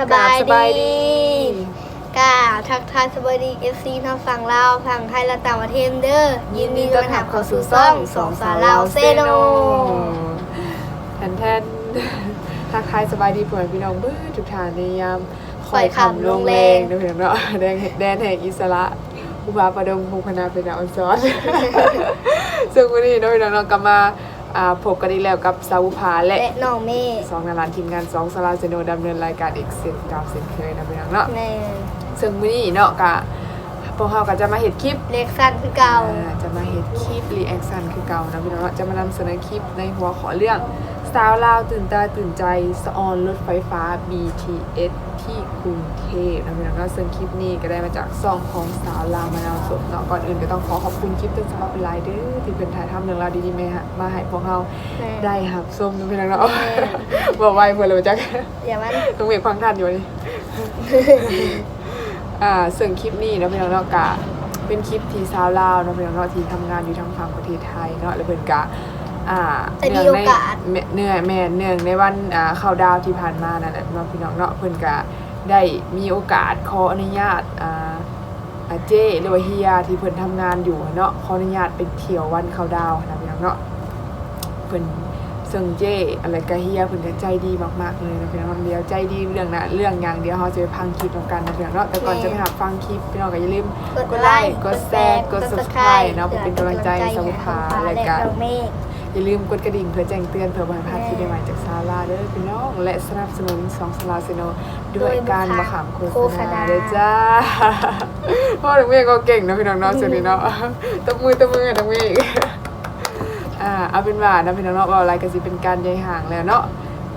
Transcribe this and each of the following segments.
สบายสบายดีดีกาทักทายสบายดีเอฟซีทั้งฝั่งลาวฝั่งไทยและต่างประเทศเด้อยินดีต้อนรับเข้าสู่ซ่องสองสาวลาวเซโนแทนแทนทักทายสบายดีเพื่อนพี่น้องเบื้อทุกทานในยามคอยคำลงแรงเดี๋ยวเพื่อนเนาะแดนแดนแห่งอิสระอุบาประดงภูคณาเป็นดาวอันซ้อนซึ่งวันนี้เนาะพี่น้องเรากลับมา อ่าพบกันอีกแล้วกับสาวผาและและน้องเมฆสองนาลานทีมงานสองสลาเซโนดำเนินรายการอีกเซนเก่าเซนเคยนะพี่น้องเนาะแม่ซึ่งวันนี้เนาะกะพวกเราก็จะมาเห็นคลิป เล็กสั้นคือเก่า อ่าจะมาเห็นคลิปรีแอคชั่นคือเก่านะพี่น้องเนาะจะมานำเสนอคลิปในหัวขอเรื่องสาวลาวตื่นตาตื่นใจสะออนรถไฟฟ้า BTS ที่ กรุงเทพนะพี่น้องเนาะซึ่งคลิปนี้ก็ได้มาจากซองของสาวลาวมานาวสดเนาะก่อนอื่นก็ต้องขอขอบคุณคลิปต้นฉบับเป็นไลน์เด้อที่เป็นถ่ายทำเรื่องราวดีๆมาให้มาให้พวกเราแม่ได้ครับส้มนะพี่น้องเนาะบอกไว้เพื่อนเลยจักอย่ามันต้องเวกฟังทันอยู่นี่อ่าซึ่งคลิปนี้เนาะพี่น้องเนาะกะเป็นคลิปที่สาวลาวเนาะพี่น้องเนาะที่ทำงานอยู่ทางฝั่งประเทศไทยเนาะแล้วเพิ่นกะอ่าจะมีเนื่องในโอกาสเนื่องแม่นเนื่องในวันอ่าเข้าดาวที่ผ่านมานั่นแหละเนาะพี่น้องเนาะเพิ่นกะ ได้มีโอกาสขออนุญาตอ่าอาเจ้หรือว่าเฮียที่เพิ่นทำงานอยู่เนาะขออนุญาตเป็นเที่ยววันเข้าดาวนะพี่น้องเนาะเพิ่นซึ่งเจ้อะไรก็เฮียเพิ่นก็ใจดีมากๆเลยนะพี่น้องเดียวใจดีเรื่องนะเรื่องอย่างเดียวเขาจะไปพังคลิปของกันนะพี่น้องเนาะแต่ก่อนจะไปหาฟังคลิปพี่น้องก็อย่าลืมกดไลค์กดแชร์กด Subscribe เนาะเพื่อเป็นกำลังใจให้สาวผาและก็น้ องเมฆอย่าลืมกดกระดิ่งเพื่อแจ้งเตือนเพื่อบ่ให้พลาดคลิปใหม่ๆจากซาร่าเด้อพี่น้องและสนับสนุนสองสลาเซโนด้วยการมาขามโฆษณาเด้อจ้าพ่อถึงเมียก็เก่งนะพี่น้องเนาะสุดนี้เนาะตบมือตบมือให้ทั้งเมียอีกอ่าเอาเป็นว่านะพี่น้องเนาะว่าอะไรก็สิเป็นการใยห่างแล้วเนาะ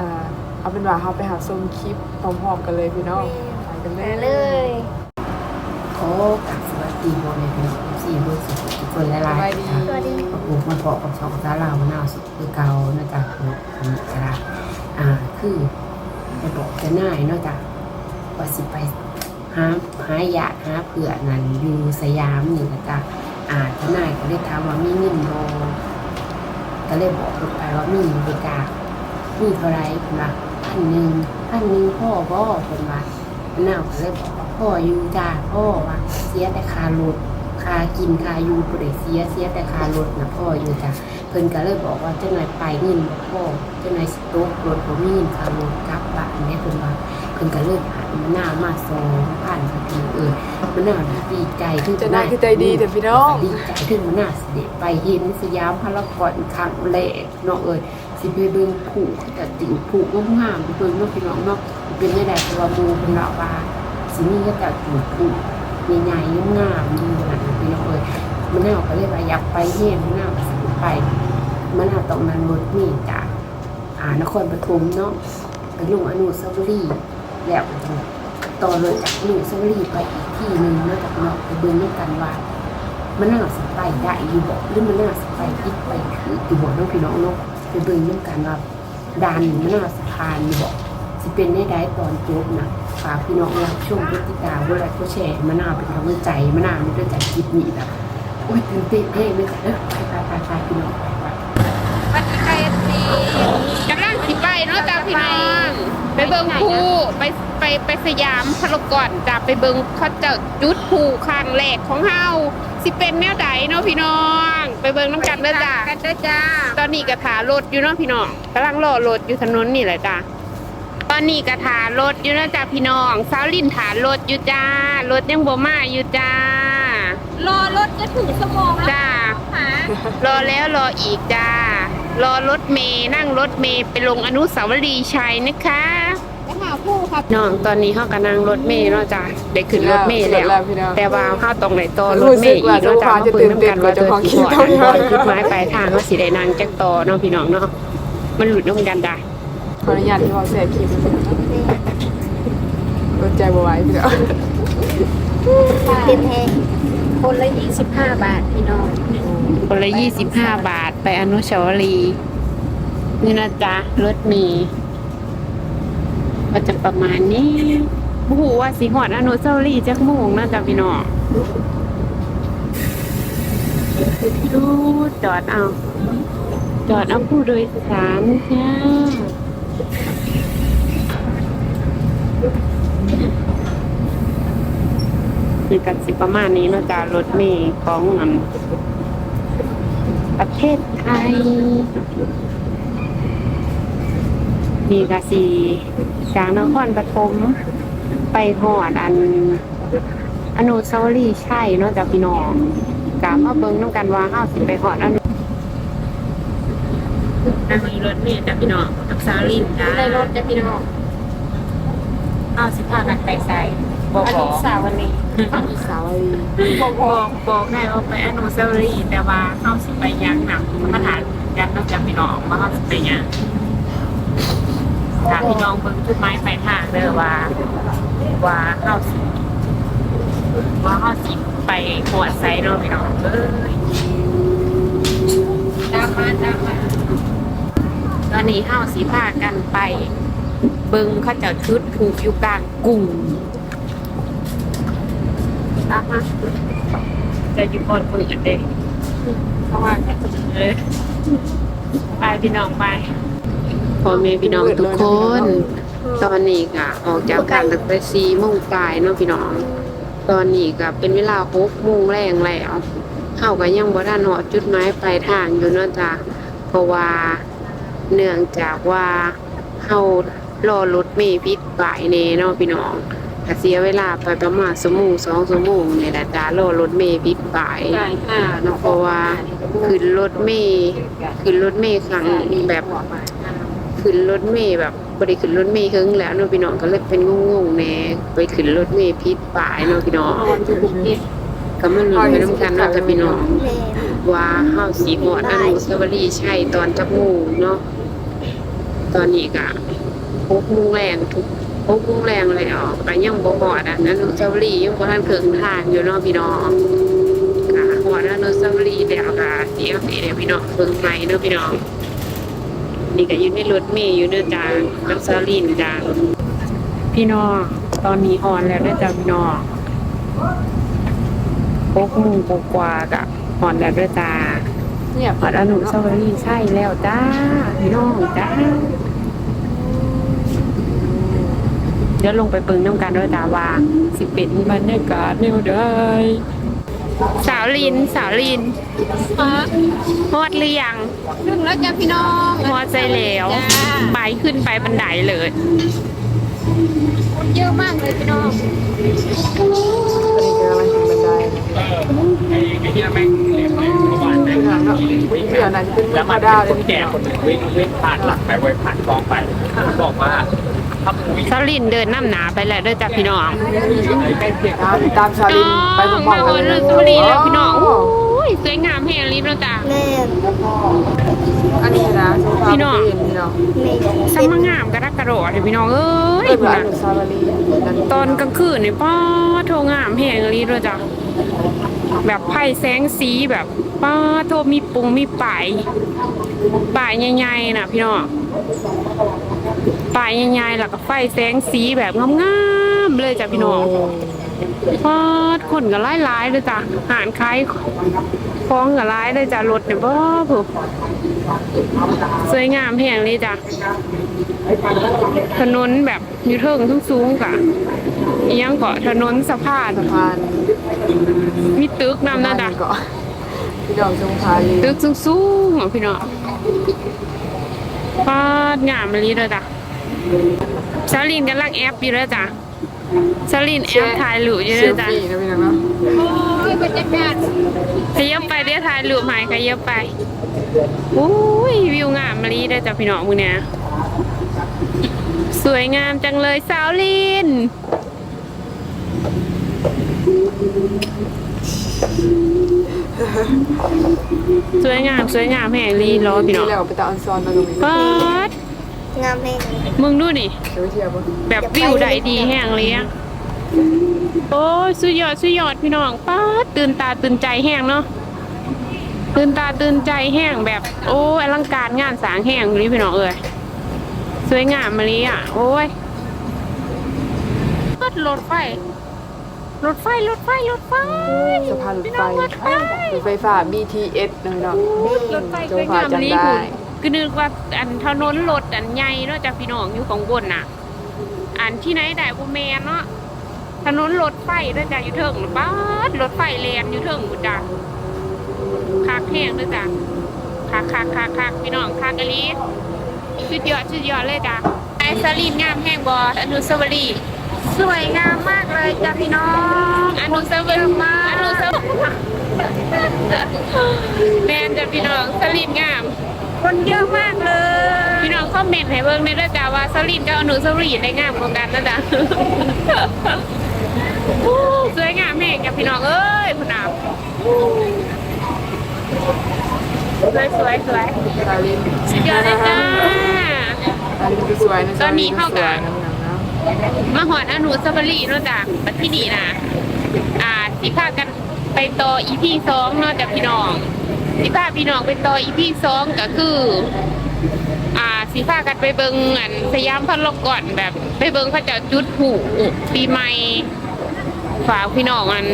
อ่าเอาเป็นว่าเฮาไปหาชมคลิปพร้อมๆกันเลยพี่น้องไปกันเลมายเลยขอกราบสวัสดีโบในเป็นสี่เบอร์สิบ ทุกคนและสลายบายดีสวัสดีขอบคุณมาบอกกับสองสาลาวมะนาวสุดคือเก่านะจ๊ะนี่กระอ่าคือไปบอกจะน่ายเนาะจ๊ะว่าสิไปหาหายาหาเผื่อนั่นอยู่สยามนี่นะจ๊ะอ่าจะน่ายก็ได้ถามว่ามีเงินโบก็เลยบอกลูกไปว่ามีบริการมีเท่าไรคุณว่าพันหนึ่งพันหนึ่งพ่อบ่คนว่ามะนาวก็เลยบอกว่าพ่ออยู่จ้าพ่อว่าเสียแต่คารถ คากินคาอยู่บ่ได้เสียเสียแต่คารถนะพ่ออยู่จ้ะเพิ่นก็เลยบอกว่าเจ้าหน่อยไปเงินบ่พ่อเจ้าหน่อยสต๊อกรถบ่มีเงินคารถกลับบ้านแม่เพิ่นว่าเพิ่นก็เลยหามันหน้ามาสองพันพอดีเออมันน่าดีใจที่จะน่าคือใจดีแต่พี่น้องดีใจที่มันน่าสิได้ไปเห็นสยามพารากอนครั้งแรกเนาะเอ้ยสิไปเบิ่งผูกแต่ติ่งผูกงามๆไปเบิ่งเนาะพี่น้องเนาะเป็นได้ได้เพราะว่าหมู่เพิ่นเล่าว่าสิมีก็แต่ติ่งผูกใหญ่ๆงามๆอยู่นะ พี่น้องเอ้ยมันน่าก็เลยว่าอยากไปเห็นมันน่าสิไป มันน่าตรงนั้นรถนี่จากอ่านครปฐมเนาะไปลงอนุสาวรีย์แล้วต่อเลยจากอนุสาวรีย์ไปอีกที่หนึ่งนาะจากเนาะไปเบิ่งด้วยกันว่ามันน่าสิไปได้อยู่บอกหรือมันน่าสิไปอีกไปคืออยู่บอกน้องพี่น้องเนาะไปเบิ่งด้วยกันว่าดานมันน่าสิผ่านอยู่บอกสิเป็นได้ได้ตอนจบนะ ฝากพี่น้องรับชมพฤติกรรมด้วยและก็แชร์มะนาวเป็นกำลังใจมะนาวไม่ด้วยใจคลิปนี้แบบโอ้ยตื่นเต้นเฮ้ไม่ใช่เออไปไปไปไปพี่น้องไปไปวันนี้ไปสีกำลังสิไปเนาะจ้าพี่น้องไปเบิงภูไปไปไปสยามพารากอนจ้าไปเบิงเขาเจะจุดภูข้างแรกของเฮาสิเป็นแนวใดเนาะพี่น้อง ไปเบิงน้ำกันเด้อจ้ากันเด้อจ้า ตอนนี้กระถารถอยู่เนาะพี่น้องกำลังรอรถอยู่ถนนนี่แหละจ้า ตอนนี้กระถารถอยู่เนาะจ้าพี่น้องสาวลินถารถอยู่จ้ารถยังบ่มาอยู่จ้ารอรถจะถึงชั่วโมงแล้วจ้าหารอแล้วรออีกจ้ารอรถเมย์นั่งรถเมย์ไปลงอนุสาวรีย์ชัยนะคะไปหาผู้ครับน้องตอนนี้เขากำลังรถเมย์เนาะจ้าได้ขึ้นรถเมย์แล้วแล้วพี่น้องแต่ว่าเขาตรงไหนต่อรถเมย์อีกเนาะจ้ารู้สึกว่าเขาเปิดน้ำกันว่าจะเจอตื่นสิเต้นบกอว่าดเจ้าของบอดจุดไม้ปลายทางเขาสิได้นางจักต่อเนาะพี่น้องเนาะมันหลุดน้ำกันได้ ขออนุญาตที่เขาแชร์คลิปรถใจบ่ไหวพี่น้องเต็มแฮงคนละ25บห้าบาทพี่น้องคนละยี่สิบห้าบาทไปอนุสาวรีย์นี่นะจ๊ะรถเมย์ก็จะประมาณนี้โอ้โหว่าสีหอดอนุสาวรีย์จักโมงนะจ๊ะพี่น้องดูจอดเอา จอดเอาผู้โดยสารจ้า คือกันสิประมาณนี้เนาะจ้ารถเมย์ของอันประเทศไทยมีกาสีจากนครปฐมไปหอดอันอนุสาวรีย์ใช่เนาะจ้ะพี่น้องกามาเบิ่งน้ำกันว่าเฮาสิไปหอดอนุนั่งมีรถเมล์จ้ะพี่น้องกับสาวลินจ้าในรถจะพี่น้อง เอาสิพากันไปใส่บอกอันบอนี้กสาววันนี้สาวดีบอกบอกบอกให้เอาไปอนุสาวรีย์แต่ว่าเฮาสิไปยังหนังมาถานกันนอกจากพี่น้องว่าเฮาสิไปยังถ้าพี่น้องเบิ่งจุดหมายปลายทางเด้อว่า ว่าเฮาสิว่าเฮาสิไปหัวไซเนาะพี่น้องเอ้ยตามมาตามมา ตอนนี้เฮาสิพากันไป เบิ่งเขาเจ้าชุดผูกอยู่กลางกรุงตามมาจะอยู่ก่อนมืออันเด็กเพราะว่าเออไปพี่น้องไปพ่อแม่พี่น้องทุกคน ตอนนี้ก็ออกจากกันตั้งแต่สี่โมงปลายเนาะพี่น้อง ตอนนี้ก็เป็นเวลาหกโมงแรงแล้วเฮาก็ยังบ่ทันหอดจุดหมายปลายทางอยู่เนาะจ้ะเพราะว่าเนื่องจากว่าเฮา รอรถเมล์พิษปลายแน่เนาะพี่น้องก็เสียเวลาไปประมาณชั่วโมงสองชั่วโมงนี่แหละจ้ะรอรถเมล์พิษปลายได้ค่ะเนาะเพราะว่าขึ้นรถเมล์ขึ้นรถเมล์ครั้งแบบขึ้นรถเมล์แบบบ่ได้ขึ้นรถเมล์เฮิงแล้วเนาะพี่น้องก็เลยเป็นงงๆแหน่ไปขึ้นรถเมล์พิษปลายเนาะพี่น้องก็มันลุ้นไปน้ำกันเนาะจ้ะพี่น้องแม่ว่าเฮาสีหมอดอนุสาวรีย์ใช่ตอนจักโมงเนาะตอนนี้ก็ หกโมงแรงทุกหกโมงแรงแล้วก็ยังบ่หอดอะอนุสาวรีย์ยังบ่ทันเครื่องทางอยู่เนาะพี่น้องก็หอดอนุสาวรีย์แล้วก็เสียสีเดี๋ยวพี่น้องเบิ่งไปเนาะพี่น้อง นี่ก็ยู่ในรถเมล์อยู่เด้อจ้ากับซาลินจ้าพี่น้องตอนนี้ฮอนแล้วเด้อจ้าพี่น้องหกโมงกว่าๆกะหอนแล้วด้วยจ้าเนี่ยหอดอนุสาวรีย์ใช่แล้วจ้า พี่น้องจ้า เดี๋ยวลงไปเปิงน้ำกันด้วยจ้าว่าสิเป็นบรรยากาศแนวใดสาวลินสาวลินมาฮอดหรือยังถึงแล้วจ้ะพี่น้องฮอดใจแล้วจ้าไปขึ้นไปบันไดเลยคนเยอะมากเลยพี่น้องตอนนี้กำลังขึ้นบันไดขึ้นหลังเนาะเดี๋ยวนั้นจะเป็นแล้วมามันดาวเลคยนแก่คนหนึ่งวิ่งวิ่งผ่านหลังไปไว้ผ่านกองไปบอกว่าถ้ามึงวิ่ง สาวลินเดินน้ำหนาไปแล้วเด้วยจ้าพี่น้องใกล้เคียงตามตามชาลินไปพร้อมมาๆวักันนเลอนุยสาวรีย์แล้วพี่น้องโอ้ย สวยงามแห่งรีบแล้วจ้าแม่อันนี้นะโซฟาพี่น้องเห็นพี่น้องแม่สมงามกระดักกระโดดเลยพี่น้องเอ้ยเปิดพุ่นว่าอน่ะนุสาวรีย์นั่นตอนกลางคืนนี่ป้าโทงามแห่งรีด้วยจ้ะ แบบไพ่แสงสีแบบป้าโทมีปุงมีป่ายป่ายใหญ่ๆน่ะพี่น้องป่ายใหญ่ๆแล้วก็ไฟแสงสีแบบงามๆเลยจ้ะพี่น้อง ป้าดคนก็หลายๆเลยจ้ะหารคล้ายคล้องก็หลายเลยจ้ะรถเนี่ยบ่ผูกสวยงามแห่งเลยจ้ะถนนแบบอยู่เทิงสูงๆกะอีหยังเกาะถนนสะพานสะพานมีตึกนำนะจ๊ะเกาะพี่น้องชมพาลีตึกสูงๆของพี่น้องฟาดงามเลยเด้อจ้ะซาลินกำลังแอปอยู่เด้อจ้ะ ซาลินแอปถ่ายรูปอยู่เซเด้ลอจ้ะฟี่นะพี่น้องเนาะโอ้ยบรรยากาศขยับไปเดี๋ยวถ่ายรูปใหม่ขยับไปอุ้ยวิวงามมาลีเด้อจ้ะพี่น้องมื้อเนี้ยสวยงามจังเลยสาวลิน สวยงามสวยงามแห่งลีรอพี่น้องแล้วไปตาออนซอนมาตรงนี้ปัด งามแม่มึงดูนี่เดี๋ยวไปเที่ยวบ่แบบวิวใดดีแห่งเลยอะโอ้ยสุดยอดสุดยอดพี่น้องป้าดตื่นตาตื่นใจแห้งเนาะตื่นตาตื่นใจแห้งแบบ โอ้ยอลังการงานสร้างแห้งนี่พี่น้องเอ้ยสวยงามมาเลยอะ โอ้ยรถไฟรถไฟรถไฟรถไฟสะพานรถพี่ไฟน้องรถไฟรถไฟฟ้า BTS นะพี่น้องรถไฟโจสวยามฟ้างจำลีได้คุณ ก็นึกว่าอันถนนรถอันใหญ่เนาะจากพี่น้องอยู่ของบนน่ะ อันที่ไหนได้บุแมนเนาะถนนรถไฟเด้อจ้ะอยู่เทิงบ้านรถไฟแลนอยู่เทิงบุจ้ะคักแห้งเด้อจ้ะคักคักคักคักพี่น้องคักกะลีชุดยอดชุดยอดเลยจ้ะไอซาลีนงามแห้งบออนุสาวรีย์สวยงามมากเลยจ้ะพี่น้องอนุสาวรีย์มาอนุสาวรีย์แมนจ้ะพี่น้องสลีนงาม คนเยอะมากเลย พี่น้องคอมเมนต์ให้เบิ่งในเด้อจ้าว่าสลินกับอนุสาวรีย์ได้งามกว่ากันนะจ๊ะ สวยงามแม่งกับพี่น้องเอ้ยคุณอาสวยสวยสวยซาลินสุดยอดเลยจ้าซาลินก็สวยนะตอนนี้เข้ากับซลินสวยนะมาหอดอนุสาวรีย์เนาะจ้ะบัดที่นี่นะอ่าสิพากันไปต่ออีพีสองเนาะจ้ะพี่น้อง สิพาพี่น้องไปต่ออีพีสองก็คือ อ่าสิพากันไปเบิงอันสยามพันลกก่อนแบบ ไปเบิงพระเจ้าจุดผูปีใหม่ฝากพี่น้องอัน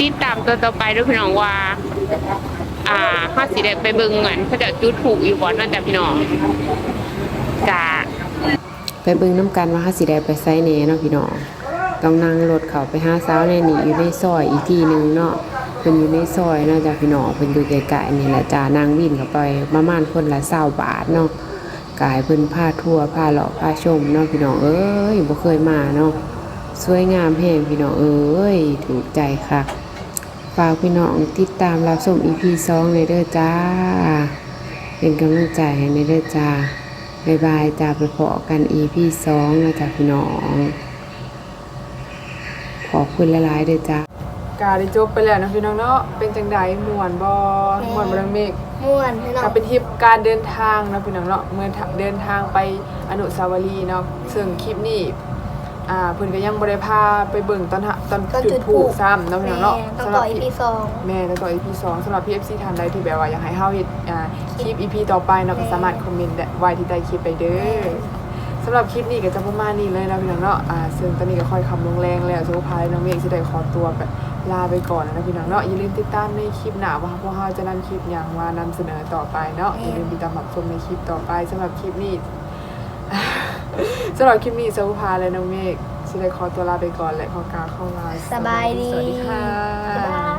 ติดตามตัวต่อไปด้วยพี่น้องว่า อ่าห้าสิได้ไปเบิงอันพระเจ้าจุดผูอยู่บ่อนนั่นจ้ะพี่น้องจ้าไปเบิงน้ำกันว่าเฮาสิได้ไปไสแหน่เนาะพี่น้อง ต้องนั่งรถเขาไปหาสาวแน่นี่อยู่ในซอยอีกทีหนึ่งเนาะเพิ่นอยู่ในซอยเนาะจ้ะพี่น้องเพิ่นอยู่ไกลๆนี่แหละจ้านางวินเข้าไปประมาณคนละ20บาทเนาะกายเพิ่นพาทั่วพาเลาะพาชมเนาะพี่น้องเอ้ยบ่เคยมาเนาะสวยงามแฮงพี่น้องเอ้ยถูกใจคักฝากพี่น้องติดตามรับชม EP 2เลยเด้อจ้า เป็นกำลังใจให้ในเด้อจ้าบายบายจ้าไปพอกัน EP สองนะจ๊ะพี่น้อง ขอบคุณหลายๆเด้อจ้ากาได้จบไปแล้วนะพี่น้องเนาะเป็นจังไดม่วนบ่ม่วนบ่ดังเมฆม่วนพี่น้อก็งเป็นทริปการเดินทางนะพี่น้องเนาะเมื่อเดินทางไปอนุสาวรีย์เนาะซึ่งคลิปนี้อ่าเพิ่นก็ยังบ่ได้พาไปเบิ่งตอนหะตอนก็จุจุดดพลุผูซ้ำเนาะพี่น้องเนาะต้องสำหต่รัอบอีพีสองแม่แล้วก็ EP 2สำหรับ PFC ท่านใดที่แบบว่าอยากให้เฮาเฮ็ดอ่าคลิป EP ต่อไปเนาะก็สามารถคอมเมนต์ไว้ที่ใต้คลิปไปเด้อ สำหรับคลิปนี้ก็จะประมาณนี้เลยนะพี่น้องเนาะอ่าซึ่งตอนนี้ก็ค่อยคำลงแรงแล้วสุภาพน้องเมฆสิได้ขอตัวไปลาไปก่อนนะพี่น้องเนาะอย่าลืมติดตามในคลิปหน้าว่าพวกเราจะนำคลิปหยังมานำเสนอต่อไปเนาะอย่าลืมติดตามรับชมในคลิปต่อไปสำหรับคลิปนี้สำหรับคลิปนี้สุภาและน้องเมฆสิได้ขอตัวลาไปก่อนและขอกล่าวเข้ามาสบายดีสวัสดีค่ะบ๊ายบาย